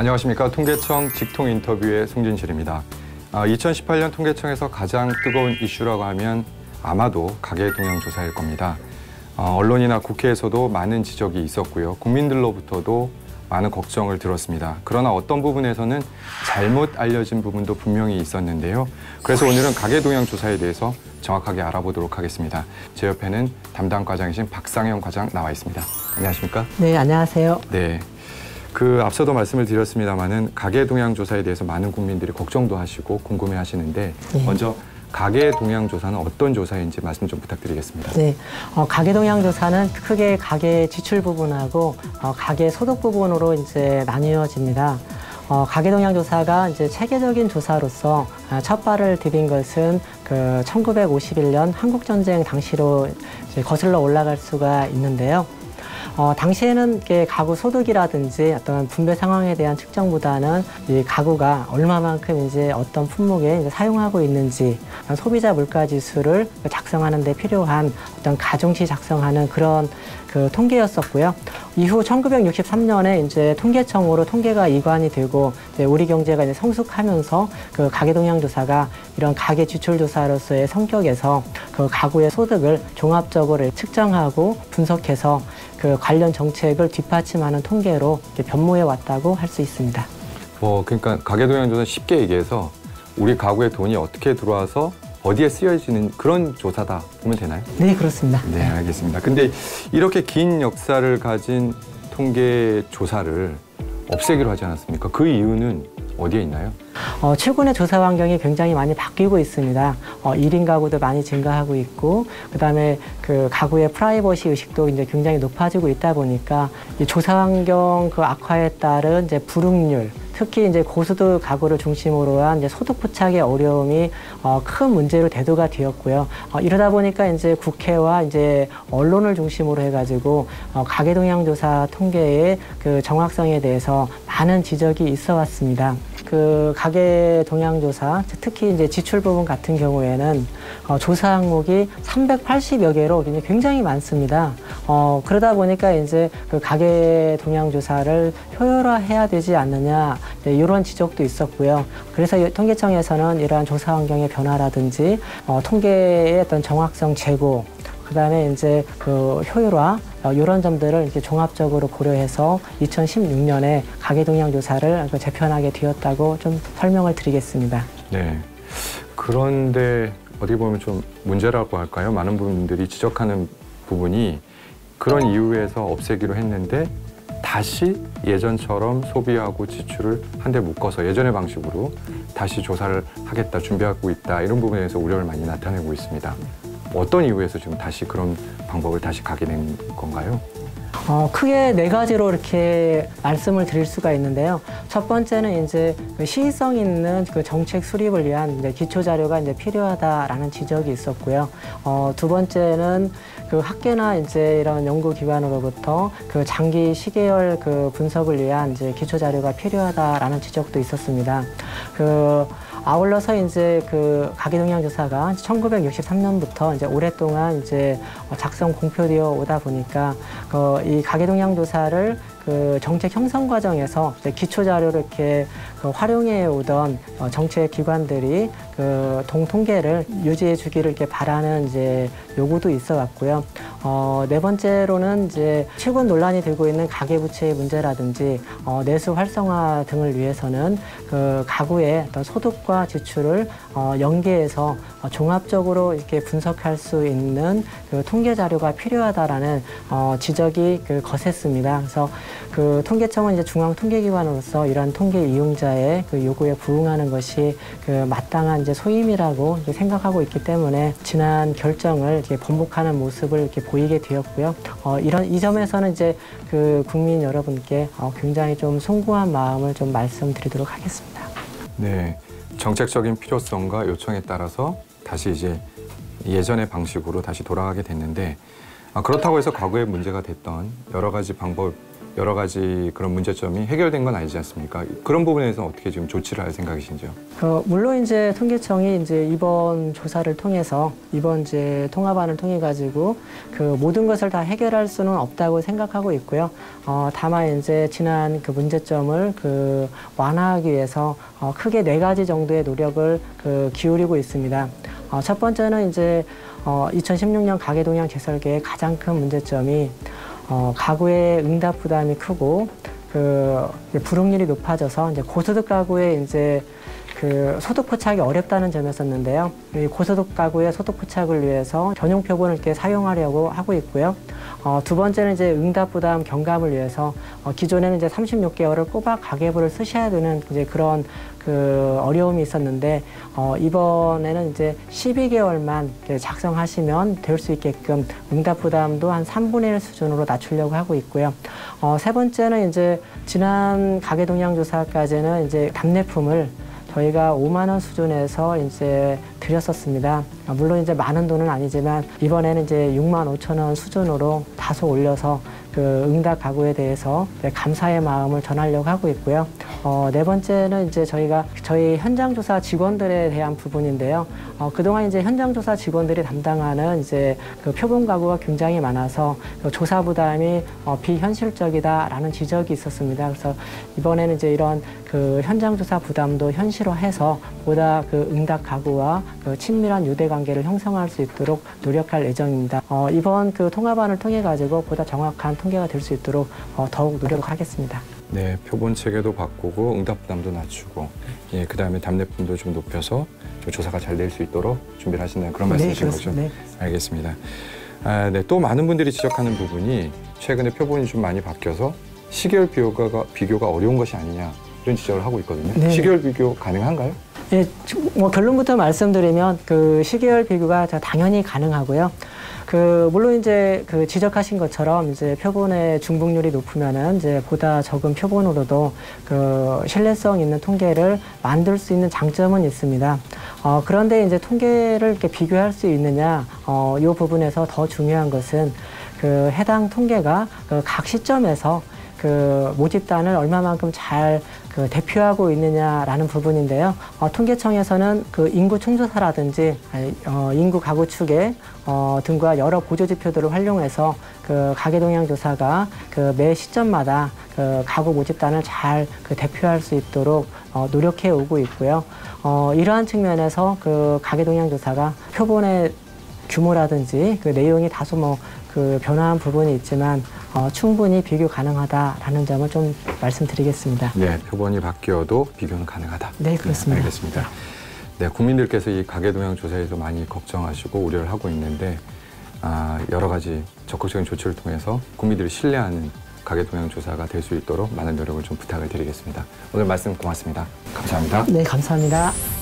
안녕하십니까. 통계청 직통 인터뷰의 송진실입니다. 아, 2018년 통계청에서 가장 뜨거운 이슈라고 하면 아마도 가계 동향 조사일 겁니다. 어, 언론이나 국회에서도 많은 지적이 있었고요. 국민들로부터도 많은 걱정을 들었습니다. 그러나 어떤 부분에서는 잘못 알려진 부분도 분명히 있었는데요. 그래서 오늘은 가계 동향 조사에 대해서 정확하게 알아보도록 하겠습니다. 제 옆에는 담당 과장이신 박상영 과장 나와 있습니다. 안녕하십니까? 네, 안녕하세요. 네. 그 앞서도 말씀을 드렸습니다마는 가계 동향 조사에 대해서 많은 국민들이 걱정도 하시고 궁금해 하시는데 네. 먼저 가계 동향 조사는 어떤 조사인지 말씀 좀 부탁드리겠습니다. 네, 어, 가계 동향 조사는 크게 가계 지출 부분하고 어, 가계 소득 부분으로 이제 나뉘어집니다. 어, 가계 동향 조사가 이제 체계적인 조사로서 아, 첫 발을 디딘 것은 그 1951년 한국 전쟁 당시로 이제 거슬러 올라갈 수가 있는데요. 어, 당시에는 가구 소득이라든지 어떤 분배 상황에 대한 측정보다는 이 가구가 얼마만큼 이제 어떤 품목에 이제 사용하고 있는지 소비자 물가 지수를 작성하는 데 필요한 어떤 가중치 작성하는 그런 그 통계였었고요. 이후 1963년에 이제 통계청으로 통계가 이관이 되고 이제 우리 경제가 이제 성숙하면서 그 가계 동향 조사가 이런 가계 지출 조사로서의 성격에서 그 가구의 소득을 종합적으로 측정하고 분석해서 그 관련 정책을 뒷받침하는 통계로 변모해 왔다고 할 수 있습니다. 뭐 그러니까 가계 동향 조사는 쉽게 얘기해서 우리 가구에 돈이 어떻게 들어와서 어디에 쓰여지는 그런 조사다 보면 되나요? 네, 그렇습니다. 네, 알겠습니다. 근데 이렇게 긴 역사를 가진 통계 조사를 없애기로 하지 않았습니까? 그 이유는 어디에 있나요? 어, 최근의 조사 환경이 굉장히 많이 바뀌고 있습니다. 어, 1인 가구도 많이 증가하고 있고, 그 다음에 그 가구의 프라이버시 의식도 이제 굉장히 높아지고 있다 보니까 이 조사 환경 그 악화에 따른 이제 불응률, 특히 이제 고소득 가구를 중심으로 한 이제 소득 포착의 어려움이 어, 큰 문제로 대두가 되었고요. 어, 이러다 보니까 이제 국회와 이제 언론을 중심으로 해가지고 어, 가계 동향 조사 통계의 그 정확성에 대해서 많은 지적이 있어 왔습니다. 그 가계 동향 조사, 특히 이제 지출 부분 같은 경우에는 어, 조사 항목이 380여 개로 굉장히, 많습니다. 어, 그러다 보니까 이제 그 가계 동향 조사를 효율화해야 되지 않느냐 네, 이런 지적도 있었고요. 그래서 이 통계청에서는 이러한 조사 환경의 변화라든지 어, 통계의 어떤 정확성 제고 그다음에 이제 그 효율화 어, 이런 점들을 이렇게 종합적으로 고려해서 2016년에 가계 동향 조사를 그 재편하게 되었다고 좀 설명을 드리겠습니다. 네. 그런데 어떻게 보면 좀 문제라고 할까요? 많은 분들이 지적하는 부분이 그런 이유에서 없애기로 했는데 다시 예전처럼 소비하고 지출을 한데 묶어서 예전의 방식으로 다시 조사를 하겠다 준비하고 있다 이런 부분에서 우려를 많이 나타내고 있습니다. 어떤 이유에서 지금 다시 그런 방법을 다시 가게 된 건가요? 어, 크게 네 가지로 이렇게 말씀을 드릴 수가 있는데요. 첫 번째는 이제 그 시의성 있는 그 정책 수립을 위한 기초 자료가 이제 필요하다라는 지적이 있었고요. 어, 두 번째는 그 학계나 이제 이런 연구 기관으로부터 그 장기 시계열 그 분석을 위한 이제 기초 자료가 필요하다라는 지적도 있었습니다. 그 아울러서 이제 그 가계동향 조사가 1963년부터 이제 오랫동안 이제 작성 공표되어 오다 보니까 그 이 가계동향 조사를 그 정책 형성 과정에서 기초 자료를 이렇게 그 활용해 오던 어 정책 기관들이 그 동통계를 유지해 주기를 이렇게 바라는 이제 요구도 있어 왔고요. 어, 네 번째로는 이제 최근 논란이 되고 있는 가계부채의 문제라든지 어, 내수 활성화 등을 위해서는 그 가구의 어떤 소득과 지출을 어, 연계해서 어, 종합적으로 이렇게 분석할 수 있는 그 통계 자료가 필요하다라는 어, 지적이 그 거셌습니다. 그래서 그 통계청은 이제 중앙 통계기관으로서 이러한 통계 이용자의 그 요구에 부응하는 것이 그 마땅한 이제 소임이라고 이제 생각하고 있기 때문에 지난 결정을 이렇게 번복하는 모습을 이렇게 보이게 되었고요. 어, 이런 이 점에서는 이제 그 국민 여러분께 어, 굉장히 좀 송구한 마음을 좀 말씀드리도록 하겠습니다. 네. 정책적인 필요성과 요청에 따라서 다시 이제 예전의 방식으로 다시 돌아가게 됐는데 아, 그렇다고 해서 과거에 문제가 됐던 여러 가지 방법 여러 가지 그런 문제점이 해결된 건 아니지 않습니까? 그런 부분에서 어떻게 지금 조치를 할 생각이신지요? 그 물론 이제 통계청이 이제 이번 조사를 통해서 이번 이제 통합안을 통해 가지고 그 모든 것을 다 해결할 수는 없다고 생각하고 있고요. 어, 다만 이제 지난 그 문제점을 그 완화하기 위해서 어, 크게 네 가지 정도의 노력을 그 기울이고 있습니다. 어, 첫 번째는 이제 어, 2016년 가계 동향 재설계의 가장 큰 문제점이 어, 가구의 응답 부담이 크고 그 불응률이 높아져서 이제 고소득 가구의 이제 그 소득 포착이 어렵다는 점이었었는데요. 이 고소득 가구의 소득 포착을 위해서 전용 표본을 이렇게 사용하려고 하고 있고요. 어, 두 번째는 이제 응답 부담 경감을 위해서 어, 기존에는 이제 36개월을 꼬박 가계부를 쓰셔야 되는 이제 그런 그 어려움이 있었는데 어, 이번에는 이제 12개월만 작성하시면 될 수 있게끔 응답 부담도 한 3분의 1 수준으로 낮추려고 하고 있고요. 어, 세 번째는 이제 지난 가계 동향 조사까지는 이제 답례품을 저희가 5만 원 수준에서 이제 드렸었습니다. 아, 물론 이제 많은 돈은 아니지만 이번에는 이제 6만 5천 원 수준으로 다소 올려서 그 응답 가구에 대해서 네, 감사의 마음을 전하려고 하고 있고요. 어, 네 번째는 이제 저희가 저희 현장 조사 직원들에 대한 부분인데요. 어, 그동안 이제 현장 조사 직원들이 담당하는 이제 그 표본 가구가 굉장히 많아서 그 조사 부담이 어, 비현실적이다라는 지적이 있었습니다. 그래서 이번에는 이제 이런 그 현장 조사 부담도 현실화해서 보다 그 응답 가구와 그 친밀한 유대 관 계를 형성할 수 있도록 노력할 예정입니다. 어, 이번 그 통합안을 통해 가지고 보다 정확한 통계가 될 수 있도록 어, 더욱 노력하겠습니다. 네, 표본 체계도 바꾸고 응답 부담도 낮추고, 예, 그 다음에 답례품도 좀 높여서 좀 조사가 잘 될 수 있도록 준비를 하신다는 그런 말씀이신 거죠? 그렇습니다. 네. 알겠습니다. 아, 네, 또 많은 분들이 지적하는 부분이 최근에 표본이 좀 많이 바뀌어서 시계열 비교가, 비교가 어려운 것이 아니냐 이런 지적을 하고 있거든요. 네. 시계열 비교 가능한가요? 예, 뭐 결론부터 말씀드리면 그 시계열 비교가 저 당연히 가능하고요. 그 물론 이제 그 지적하신 것처럼 이제 표본의 중복률이 높으면은 이제 보다 적은 표본으로도 그 신뢰성 있는 통계를 만들 수 있는 장점은 있습니다. 어, 그런데 이제 통계를 이렇게 비교할 수 있느냐, 어, 이 부분에서 더 중요한 것은 그 해당 통계가 그 각 시점에서 그 모집단을 얼마만큼 잘 그 대표하고 있느냐라는 부분인데요. 어, 통계청에서는 그 인구 충조사라든지 어, 인구 가구 추계 어, 등과 여러 보조 지표들을 활용해서 그 가계 동향 조사가 그 매 시점마다 그 가구 모집단을 잘 그 대표할 수 있도록 어, 노력해 오고 있고요. 어, 이러한 측면에서 그 가계 동향 조사가 표본의 규모라든지 그 내용이 다소 뭐 그 변화한 부분이 있지만 어, 충분히 비교 가능하다라는 점을 좀 말씀드리겠습니다. 네, 표본이 바뀌어도 비교는 가능하다. 네, 그렇습니다. 알겠습니다. 네, 국민들께서 이 가계 동향 조사에서 많이 걱정하시고 우려를 하고 있는데 아, 여러 가지 적극적인 조치를 통해서 국민들이 신뢰하는 가계 동향 조사가 될 수 있도록 많은 노력을 좀 부탁을 드리겠습니다. 오늘 말씀 고맙습니다. 감사합니다. 네, 감사합니다.